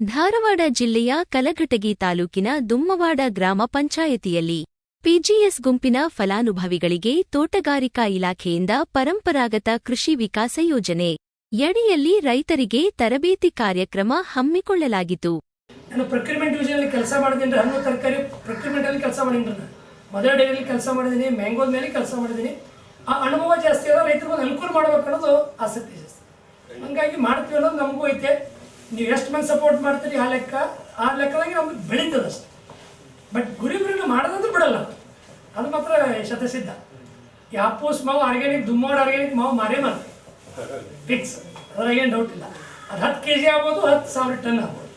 ಧಾರವಾಡ ಜಿಲ್ಲೆಯ ಕಲಘಟಗಿ ತಾಲೂಕಿನ ದುಮ್ಮವಾಡ ಗ್ರಾಮ ಪಂಚಾಯತಿಯಲ್ಲಿ ಪಿಜಿಎಸ್ ಗುಂಪಿನ ಫಲಾನುಭವಿಗಳಿಗೆ ತೋಟಗಾರಿಕಾ ಇಲಾಖೆಯಿಂದ ಪರಂಪರಾಗತ ಕೃಷಿ ವಿಕಾಸ ಯೋಜನೆ. ಯಡಿಯಲ್ಲಿ ರೈತರಿಗೆ ತರಬೇತಿ ಕಾರ್ಯಕ್ರಮ ಹಮ್ಮಿಕೊಳ್ಳಲಾಗಿತ್ತು. ನಾನು ಪ್ರೊಕ್ಯೂರ್ಮೆಂಟ್ ಡಿವಿಷನಲ್ಲಿ ಕೆಲಸ ಮಾಡಿದ್ದೀನಿ ಹಣ್ಣು, ತರಕಾರಿ ಪ್ರೊಕ್ಯೂರ್ಮೆಂಟಲ್ಲಿ ಕೆಲಸ ಮಾಡಿದ್ದೀನಿ ಮದರ್ ಡೈರಿಯಲ್ಲಿ ಕೆಲಸ ಮಾಡಿದ್ದೀನಿ ಮ್ಯಾಂಗೋದ ಮೇಲೆ ಕೆಲಸ ಮಾಡಿದ್ದೀನಿ. ಆ ಅನುಭವ ಜಾಸ್ತಿ ಅದ ರೈತರಿಗೆ ಅನುಕೂಲ ಮಾಡಬೇಕು ಅನ್ನೋದು ಆಸಕ್ತಿ ಜಾಸ್ತಿ. ಹಂಗಾಗಿ ಮಾಡ್ತೀವಿ ಅನ್ನೋದು ನಮಗೂ ಐತೆ. ನೀವು ಎಷ್ಟು ಮಂದಿ ಸಪೋರ್ಟ್ ಮಾಡ್ತೀರಿ ಆ ಲೆಕ್ಕ? ಆ ಲೆಕ್ಕದಾಗೆ ನಮ್ಗೆ ಬೆಳೀತದೆ ಅಷ್ಟೆ. ಬಟ್ ಗುರಿ ಗುರಿನ ಮಾಡೋದಂದ್ರೆ ಬಿಡಲ್ಲ. ಅದು ಮಾತ್ರ ಶತಸಿದ್ಧ. ಈ ಅಪ್ಪೂಸ್ ಮಾವು ಆರ್ಗ್ಯಾನಿಕ್ ದುಮ್ಮಾಡ್ ಆರ್ಗ್ಯಾನಿಕ್ ಮಾವು ಮಾರೇ ಮಾರ್ತೀವಿ ಫಿಕ್ಸ್ ಅದ್ರಾಗ ಏನು ಡೌಟ್ ಇಲ್ಲ. ಅದು ಹತ್ತು ಕೆ ಜಿ ಆಗ್ಬೋದು ಹತ್ತು ಸಾವಿರ ಟನ್ ಆಗ್ಬೋದು.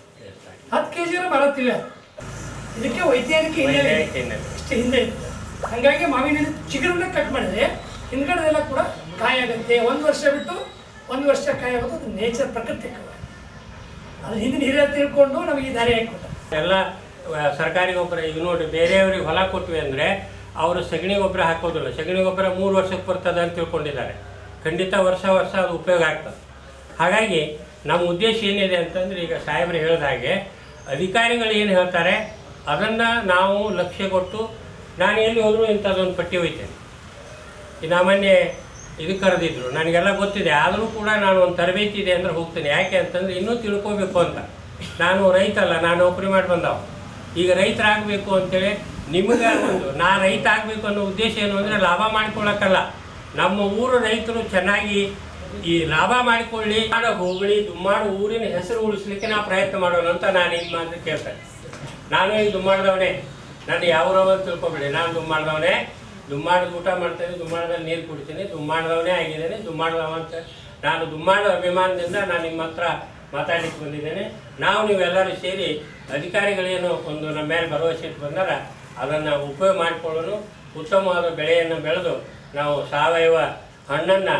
ಹತ್ತು ಕೆ ಜಿನ ಮಾರತ್ತೀವಿ ಇದಕ್ಕೆ ವೈಜ್ಞಾನಿಕ ಹಿನ್ನೆಲೆ. ಇಷ್ಟು ಹಿಂದೆ ಇತ್ತು ಹಾಗಾಗಿ ಮಾವಿನ ಚಿಗುರನ್ನ ಕಟ್ ಮಾಡಿದ್ರೆ ಹಿಂದ್ಗಡೆದೆಲ್ಲ ಕೂಡ ಕಾಯಾಗುತ್ತೆ. ಒಂದು ವರ್ಷ ಬಿಟ್ಟು ಒಂದು ವರ್ಷ ಕಾಯಾಗೋದು ಅದು ನೇಚರ್ ಪ್ರಕೃತಿ ಅದ್ರ ಹಿಂದಿನ ಹಿರಿಯರು ತಿಳ್ಕೊಂಡು ನಮಗೆ ದಾರಿ ಹಾಕಿಕೊಟ್ಟ ಎಲ್ಲ ಸರ್ಕಾರಿ ಗೊಬ್ಬರ ಈಗ ನೋಡಿ, ಬೇರೆಯವ್ರಿಗೆ ಹೊಲ ಕೊಟ್ವಿ ಅಂದರೆ ಅವರು ಸಗಣಿ ಗೊಬ್ಬರ ಹಾಕೋದಿಲ್ಲ. ಸಗಣಿ ಗೊಬ್ಬರ ಮೂರು ವರ್ಷಕ್ಕೆ ಬರ್ತದೆ ಅಂತ ತಿಳ್ಕೊಂಡಿದ್ದಾರೆ. ಖಂಡಿತ ವರ್ಷ ವರ್ಷ ಅದು ಉಪಯೋಗ ಆಗ್ತದೆ. ಹಾಗಾಗಿ ನಮ್ಮ ಉದ್ದೇಶ ಏನಿದೆ ಅಂತಂದ್ರೆ ಈಗ ಸಾಹೇಬರು ಹೇಳಿದ ಹಾಗೆ ಅಧಿಕಾರಿಗಳು ಏನು ಹೇಳ್ತಾರೆ, ಅದನ್ನು ನಾವು ಲಕ್ಷ್ಯ ಕೊಟ್ಟು ನಾನು ಎಲ್ಲಿ ಹೋದರೂ ಇಂಥದ್ದೊಂದು ಪಟ್ಟಿ ಒಯ್ತೇನೆ ಇನ್ನು ಸಾಮಾನ್ಯ ಇದು ಕರೆದಿದ್ರು. ನನಗೆಲ್ಲ ಗೊತ್ತಿದೆ. ಆದರೂ ಕೂಡ ನಾನು ಒಂದು ತರಬೇತಿ ಇದೆ ಅಂದರೆ ಹೋಗ್ತೇನೆ. ಯಾಕೆ ಅಂತಂದ್ರೆ ಇನ್ನೂ ತಿಳ್ಕೊಬೇಕು ಅಂತ. ನಾನು ರೈತ ಅಲ್ಲ ನಾನು ನೌಕರಿ ಮಾಡಿ ಬಂದವ. ಈಗ ರೈತರಾಗಬೇಕು ಅಂತೇಳಿ ನಿಮಗೆ ಒಂದು, ನಾ ರೈತ ಆಗಬೇಕು ಅನ್ನೋ ಉದ್ದೇಶ ಏನು ಅಂದರೆ ಲಾಭ ಮಾಡ್ಕೊಳ್ಳೋಕ್ಕಲ್ಲ ನಮ್ಮ ಊರು ರೈತರು ಚೆನ್ನಾಗಿ ಈ ಲಾಭ ಮಾಡಿಕೊಳ್ಳಿ, ಮಾಡ ಹೋಗಲಿ, ದುಮ್ಮಾಡು ಊರಿನ ಹೆಸರು ಉಳಿಸ್ಲಿಕ್ಕೆ ನಾವು ಪ್ರಯತ್ನ ಮಾಡೋಣ ಅಂತ ನಾನು ಏನು ಅಂತ ಕೇಳ್ತೇನೆ. ನಾನು ಈ ದುಮ್ಮಾಡ್ದವನೇ. ನಾನು ಯಾವ ತಿಳ್ಕೊಬೇಡಿ. ನಾನು ದುಮ್ಮಾಡ್ದವನೇ. ದುಮ್ಮಾಡದ ಊಟ ಮಾಡ್ತೇನೆ ದುಮ್ಮಾಡದಲ್ಲಿ ನೀರು ಕುಡಿತೀನಿ, ದುಮ್ಮಾಡದವನೇ ಆಗಿದ್ದೇನೆ, ದುಮ್ಮಾಡದವ ಅಂತ ನಾನು ದುಮ್ಮಾಡದ ಅಭಿಮಾನದಿಂದ ನಾನು ನಿಮ್ಮ ಹತ್ರ ಮಾತಾಡಲಿಕ್ಕೆ ಬಂದಿದ್ದೇನೆ. ನಾವು ನೀವೆಲ್ಲರೂ ಸೇರಿ ಅಧಿಕಾರಿಗಳೇನು ಒಂದು ನಮ್ಮ ಮೇಲೆ ಭರವಸೆ ಇಟ್ಟು ಬಂದರೆ, ಅದನ್ನು ಉಪಯೋಗ ಮಾಡಿಕೊಳ್ಳಲು ಉತ್ತಮವಾದ ಬೆಳೆಯನ್ನು ಬೆಳೆದು ನಾವು ಸಾವಯವ ಹಣ್ಣನ್ನು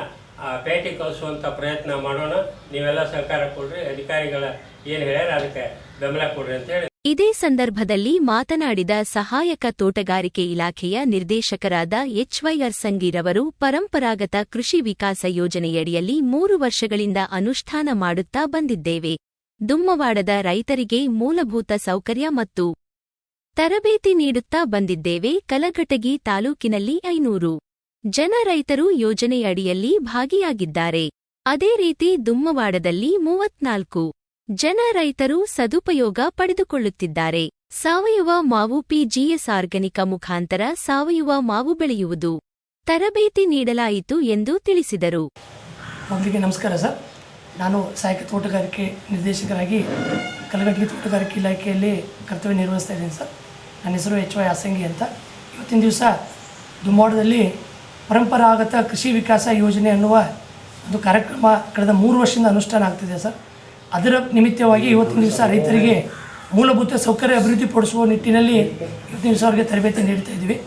ಪೇಟೆ ಕಳಿಸುವಂಥ ಪ್ರಯತ್ನ ಮಾಡೋಣ. ನೀವೆಲ್ಲ ಸಹಕಾರ ಕೊಡ್ರಿ, ಅಧಿಕಾರಿಗಳ ಏನು ಹೇಳ್ಯಾರ ಅದಕ್ಕೆ ಬೆಂಬಲ ಕೊಡ್ರಿ ಅಂತ ಹೇಳಿ. ಇದೇ ಸಂದರ್ಭದಲ್ಲಿ ಮಾತನಾಡಿದ ಸಹಾಯಕ ತೋಟಗಾರಿಕೆ ಇಲಾಖೆಯ ನಿರ್ದೇಶಕರಾದ ಎಚ್ವೈಆರ್ ಸಂಗೀರವರು ಪರಂಪರಾಗತ ಕೃಷಿ ವಿಕಾಸ ಯೋಜನೆಯಡಿಯಲ್ಲಿ ಮೂರು ವರ್ಷಗಳಿಂದ ಅನುಷ್ಠಾನ ಮಾಡುತ್ತಾ ಬಂದಿದ್ದೇವೆ. ದುಮ್ಮವಾಡದ ರೈತರಿಗೆ ಮೂಲಭೂತ ಸೌಕರ್ಯ ಮತ್ತು ತರಬೇತಿ ನೀಡುತ್ತಾ ಬಂದಿದ್ದೇವೆ. ಕಲಘಟಗಿ ತಾಲೂಕಿನಲ್ಲಿ ಐನೂರು ಜನ ರೈತರು ಯೋಜನೆಯಡಿಯಲ್ಲಿ ಭಾಗಿಯಾಗಿದ್ದಾರೆ. ಅದೇ ರೀತಿ ದುಮ್ಮವಾಡದಲ್ಲಿ ಮೂವತ್ನಾಲ್ಕು ಜನ ರೈತರು ಸದುಪಯೋಗ ಪಡೆದುಕೊಳ್ಳುತ್ತಿದ್ದಾರೆ. ಸಾವಯವ ಮಾವು ಪಿಜಿಎಸ್ ಆರ್ಗನಿಕ ಮುಖಾಂತರ ಸಾವಯವ ಮಾವು ಬೆಳೆಯುವುದು ತರಬೇತಿ ನೀಡಲಾಯಿತು ಎಂದು ತಿಳಿಸಿದರು. ಮೊದಲಿಗೆ ನಮಸ್ಕಾರ ಸರ್. ನಾನು ಸಹಾಯಕ ತೋಟಗಾರಿಕೆ ನಿರ್ದೇಶಕರಾಗಿ ಕಲಘಟಗಿ ತೋಟಗಾರಿಕೆ ಇಲಾಖೆಯಲ್ಲಿ ಕರ್ತವ್ಯ ನಿರ್ವಹಿಸ್ತಾ ಇದ್ದೀನಿ ಸರ್. ನನ್ನ ಹೆಸರು ಎಚ್ ವೈ ಆಸಂಗಿ ಅಂತ. ಇವತ್ತಿನ ದಿವಸ ದುಮ್ಮಾಡದಲ್ಲಿ ಪರಂಪರಾಗತ ಕೃಷಿ ವಿಕಾಸ ಯೋಜನೆ ಅನ್ನುವ ಒಂದು ಕಾರ್ಯಕ್ರಮ ಕಳೆದ ಮೂರು ವರ್ಷದಿಂದ ಅನುಷ್ಠಾನ ಆಗ್ತಿದೆ ಸರ್. ಅದರ ನಿಮಿತ್ತವಾಗಿ ಇವತ್ತಿನ ದಿವಸ ರೈತರಿಗೆ ಮೂಲಭೂತ ಸೌಕರ್ಯ ಅಭಿವೃದ್ಧಿಪಡಿಸುವ ನಿಟ್ಟಿನಲ್ಲಿ ಇವತ್ತಿನ ದಿವಸ ಅವರಿಗೆ ತರಬೇತಿ ನೀಡ್ತಾ ಇದ್ದೀವಿ.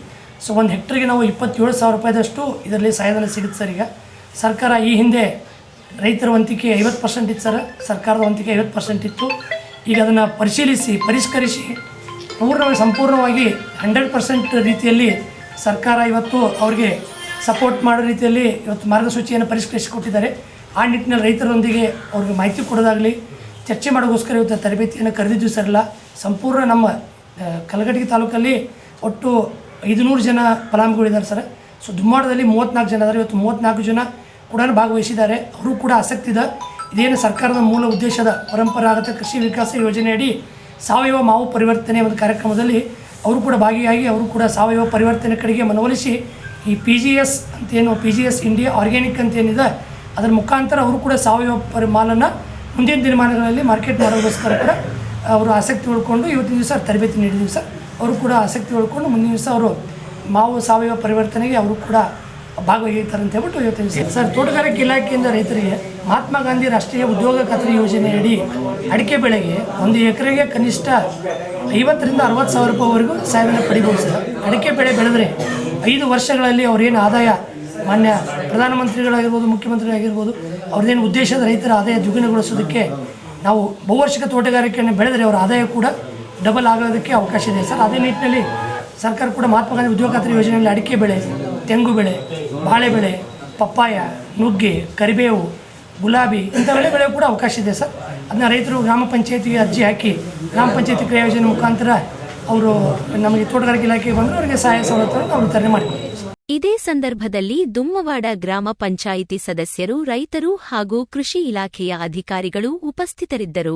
ಸೊ ಒಂದು ಹೆಕ್ಟರ್ಗೆ ನಾವು ಇಪ್ಪತ್ತೇಳು ಸಾವಿರ ರೂಪಾಯಿದಷ್ಟು ಇದರಲ್ಲಿ ಸಹಾಯಧನ ಸಿಗುತ್ತೆ ಸರ್ ಈಗ. ಸರ್ಕಾರ ಈ ಹಿಂದೆ ರೈತರ ವಂತಿಕೆ ಐವತ್ತು ಪರ್ಸೆಂಟ್ ಇತ್ತು ಸರ್. ಸರ್ಕಾರದ ವಂತಿಕೆ ಐವತ್ತು ಪರ್ಸೆಂಟ್ ಇತ್ತು. ಈಗ ಅದನ್ನು ಪರಿಶೀಲಿಸಿ, ಪರಿಷ್ಕರಿಸಿ ಪೂರ್ಣವಾಗಿ, ಸಂಪೂರ್ಣವಾಗಿ ಹಂಡ್ರೆಡ್ ಪರ್ಸೆಂಟ್ ರೀತಿಯಲ್ಲಿ ಸರ್ಕಾರ ಇವತ್ತು ಅವರಿಗೆ ಸಪೋರ್ಟ್ ಮಾಡೋ ರೀತಿಯಲ್ಲಿ ಇವತ್ತು ಮಾರ್ಗಸೂಚಿಯನ್ನು ಪರಿಷ್ಕರಿಸಿಕೊಟ್ಟಿದ್ದಾರೆ. ಆ ನಿಟ್ಟಿನಲ್ಲಿ ರೈತರೊಂದಿಗೆ ಅವ್ರಿಗೆ ಮಾಹಿತಿ ಕೊಡೋದಾಗಲಿ, ಚರ್ಚೆ ಮಾಡೋಕ್ಕೋಸ್ಕರ ಇವತ್ತು ತರಬೇತಿಯನ್ನು ಕರೆದಿದ್ವಿ ಸರ್ಲ್ಲ ಸಂಪೂರ್ಣ ನಮ್ಮ ಕಲಘಟಗಿ ತಾಲೂಕಲ್ಲಿ ಒಟ್ಟು ಐದುನೂರು ಜನ ಫಲಾನುಭವಿಗಳಿದ್ದಾರೆ ಸರ್. ಸೊ ದುಮ್ಮಾಡದಲ್ಲಿ ಮೂವತ್ತ್ನಾಲ್ಕು ಜನ ಇದ್ದಾರೆ. ಇವತ್ತು ಮೂವತ್ತ್ನಾಲ್ಕು ಜನ ಕೂಡ ಭಾಗವಹಿಸಿದ್ದಾರೆ. ಅವರು ಕೂಡ ಆಸಕ್ತಿ ಇದೆ. ಇದೇನು ಸರ್ಕಾರದ ಮೂಲ ಉದ್ದೇಶದ ಪರಂಪರಾಗತ ಕೃಷಿ ವಿಕಾಸ ಯೋಜನೆಯಡಿ ಸಾವಯವ ಮಾವು ಪರಿವರ್ತನೆ ಒಂದು ಕಾರ್ಯಕ್ರಮದಲ್ಲಿ ಅವರು ಕೂಡ ಭಾಗಿಯಾಗಿ ಅವರು ಕೂಡ ಸಾವಯವ ಪರಿವರ್ತನೆ ಕಡೆಗೆ ಮನವೊಲಿಸಿ ಈ ಪಿ ಜಿ ಎಸ್ ಅಂತೇನು P G S India organic ಅಂತ ಏನಿದೆ ಅದರ ಮುಖಾಂತರ ಅವರು ಕೂಡ ಸಾವಯವ ಮಾಲನ್ನು ಮುಂದಿನ ದಿನಮಾನಗಳಲ್ಲಿ ಮಾರ್ಕೆಟ್ ಮಾಡೋದಕ್ಕೋಸ್ಕರ ಕೂಡ ಅವರು ಆಸಕ್ತಿ ಉಳ್ಕೊಂಡು ಇವತ್ತಿನ ದಿವಸ ತರಬೇತಿ ನೀಡಿದ್ದೀವಿ ಸರ್ ಅವರು ಕೂಡ ಆಸಕ್ತಿ ಉಳ್ಕೊಂಡು ಮುಂದಿನ ದಿವಸ ಅವರು ಮಾವು ಸಾವಯವ ಪರಿವರ್ತನೆಗೆ ಅವರು ಕೂಡ ಭಾಗವಹಿಸ್ತಾರೆ ಅಂತ ಹೇಳ್ಬಿಟ್ಟು ಇವತ್ತಿನ ಸರ್, ತೋಟಗಾರಿಕೆ ಇಲಾಖೆಯಿಂದ ರೈತರಿಗೆ ಮಹಾತ್ಮ ಗಾಂಧಿ ರಾಷ್ಟ್ರೀಯ ಉದ್ಯೋಗ ಖಾತ್ರಿ ಯೋಜನೆಯಡಿ ಅಡಿಕೆ ಬೆಳೆಗೆ ಒಂದು ಎಕರೆಗೆ ಕನಿಷ್ಠ ಐವತ್ತರಿಂದ ಅರವತ್ತು ಸಾವಿರ ರೂಪಾಯಿವರೆಗೂ ಸಹಾಯಧನ ಪಡಿಬೋದು ಸರ್. ಅಡಿಕೆ ಬೆಳೆ ಬೆಳೆದ್ರೆ ಐದು ವರ್ಷಗಳಲ್ಲಿ ಅವ್ರೇನು ಆದಾಯ ಮಾನ್ಯ ಪ್ರಧಾನಮಂತ್ರಿಗಳಾಗಿರ್ಬೋದು ಮುಖ್ಯಮಂತ್ರಿ ಆಗಿರ್ಬೋದು ಅವ್ರದ್ದೇನು ಉದ್ದೇಶದ ರೈತರ ಆದಾಯ ದ್ವಿಗುಣಗೊಳಿಸೋದಕ್ಕೆ ನಾವು ಬಹುವರ್ಷಿಕ ತೋಟಗಾರಿಕೆಯನ್ನು ಬೆಳೆದರೆ ಅವರ ಆದಾಯ ಕೂಡ ಡಬಲ್ ಆಗೋದಕ್ಕೆ ಅವಕಾಶ ಇದೆ. ಸರ್, ಅದೇ ನಿಟ್ಟಿನಲ್ಲಿ ಸರ್ಕಾರ ಕೂಡ ಮಹಾತ್ಮ ಗಾಂಧಿ ಉದ್ಯೋಗ ಖಾತ್ರಿ ಯೋಜನೆಯಲ್ಲಿ ಅಡಿಕೆ ಬೆಳೆ, ತೆಂಗು ಬೆಳೆ, ಬಾಳೆ ಬೆಳೆ, ಪಪ್ಪಾಯ, ನುಗ್ಗೆ, ಕರಿಬೇವು, ಗುಲಾಬಿ ಇಂಥ ಬೆಳೆ ಬೆಳೆಯೂ ಕೂಡ ಅವಕಾಶ ಇದೆ ಸರ್. ಅದನ್ನ ರೈತರು ಗ್ರಾಮ ಪಂಚಾಯತಿಗೆ ಅರ್ಜಿ ಹಾಕಿ, ಗ್ರಾಮ ಪಂಚಾಯತಿ ಕ್ರಿಯಾ ಯೋಜನೆ ಮುಖಾಂತರ ಅವರು ನಮಗೆ ತೋಟಗಾರಿಕೆ ಇಲಾಖೆಗೆ ಬಂದರೆ ಅವರಿಗೆ ಸಹಾಯ ಸವಲತ್ತು ಅವರು ವಿತರಣೆ ಮಾಡಿಕೊಡ್ತೀವಿ. ಇದೇ ಸಂದರ್ಭದಲ್ಲಿ ದುಮ್ಮವಾಡ ಗ್ರಾಮ ಪಂಚಾಯಿತಿ ಸದಸ್ಯರು ರೈತರು ಹಾಗೂ ಕೃಷಿ ಇಲಾಖೆಯ ಅಧಿಕಾರಿಗಳು ಉಪಸ್ಥಿತರಿದ್ದರು.